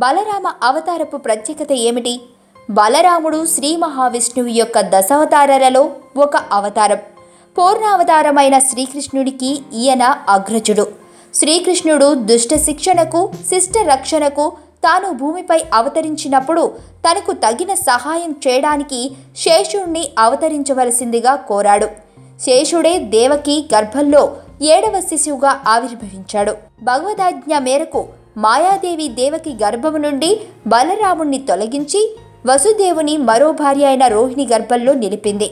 బలరామ అవతారపు ప్రత్యేకత ఏమిటి? బలరాముడు శ్రీ మహావిష్ణువు యొక్క దశావతారాలలో ఒక అవతారం. పూర్ణావతారమైన శ్రీకృష్ణుడికి ఈయన అగ్రజుడు. శ్రీకృష్ణుడు దుష్ట శిక్షణకు శిష్ట రక్షణకు తాను భూమిపై అవతరించినప్పుడు తనకు తగిన సహాయం చేయడానికి శేషుణ్ణి అవతరించవలసిందిగా కోరాడు. శేషుడే దేవకి గర్భంలో ఏడవ శిశువుగా ఆవిర్భవించాడు. భగవదాజ్ఞ మేరకు మాయాదేవి దేవకి గర్భము నుండి బలరాముణ్ణి తొలగించి వసుదేవుని మరో భార్య అయిన రోహిణి గర్భంలో నిలిపింది.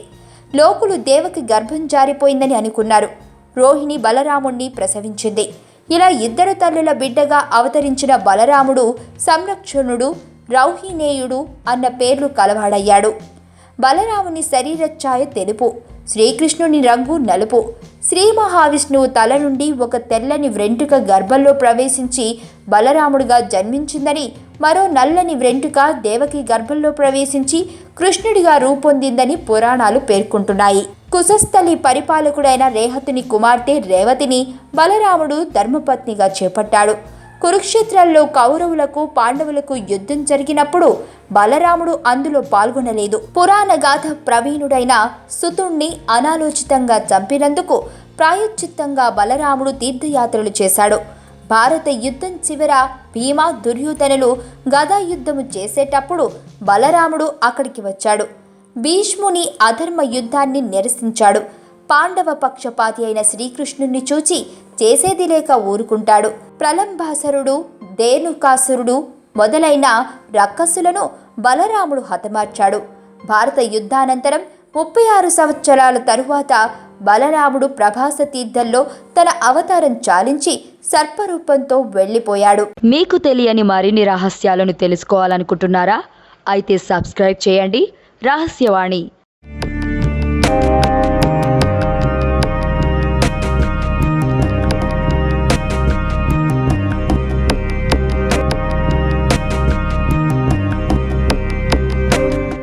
లోకులు దేవకి గర్భం జారిపోయిందని అనుకున్నారు. రోహిణి బలరాముణ్ణి ప్రసవించింది. ఇలా ఇద్దరు తల్లుల బిడ్డగా అవతరించిన బలరాముడు సంరక్షణుడు రౌహినేయుడు అన్న పేర్లు కలవాడయ్యాడు. బలరాముని శరీర ఛాయ తెలుపు శ్రీకృష్ణుని రంగు నలుపు శ్రీ మహావిష్ణువు తల నుండి ఒక తెల్లని వ్రెంటుక గర్భంలో ప్రవేశించి బలరాముడిగా జన్మించిందని మరో నల్లని వ్రెంటుక దేవకి గర్భంలో ప్రవేశించి కృష్ణుడిగా రూపొందిందని పురాణాలు పేర్కొంటున్నాయి. కుశస్థలి పరిపాలకుడైన రేహతుని కుమార్తె రేవతిని బలరాముడు ధర్మపత్నిగా చేపట్టాడు. కురుక్షేత్రాల్లో కౌరవులకు పాండవులకు యుద్ధం జరిగినప్పుడు బలరాముడు అందులో పాల్గొనలేదు. పురాణ గాథ ప్రవీణుడైన సుతుణ్ణి అనాలోచితంగా చంపినందుకు ప్రాయశ్చిత్తంగా బలరాముడు తీర్థయాత్రలు చేశాడు. భారత యుద్ధం చివర భీమా దుర్యోధనులు గదా యుద్ధము చేసేటప్పుడు బలరాముడు అక్కడికి వచ్చాడు. భీష్ముని అధర్మ యుద్ధాన్ని నిరసించాడు. పాండవ పక్షపాతి అయిన శ్రీకృష్ణుణ్ణి చూచి చేసేది లేక ఊరుకుంటాడు. ప్రలంబాసరుడు దేనుకాసురుడు మొదలైన రక్కసులను బలరాముడు హతమార్చాడు. భారత యుద్ధానంతరం ముప్పై ఆరు సంవత్సరాల తరువాత బలరాముడు ప్రభాస తీర్థంలో తన అవతారం చాలించి సర్పరూపంతో వెళ్ళిపోయాడు. మీకు తెలియని మరిన్ని రహస్యాలను తెలుసుకోవాలనుకుంటున్నారా? అయితే సబ్స్క్రైబ్ చేయండి. రహస్యవాణి.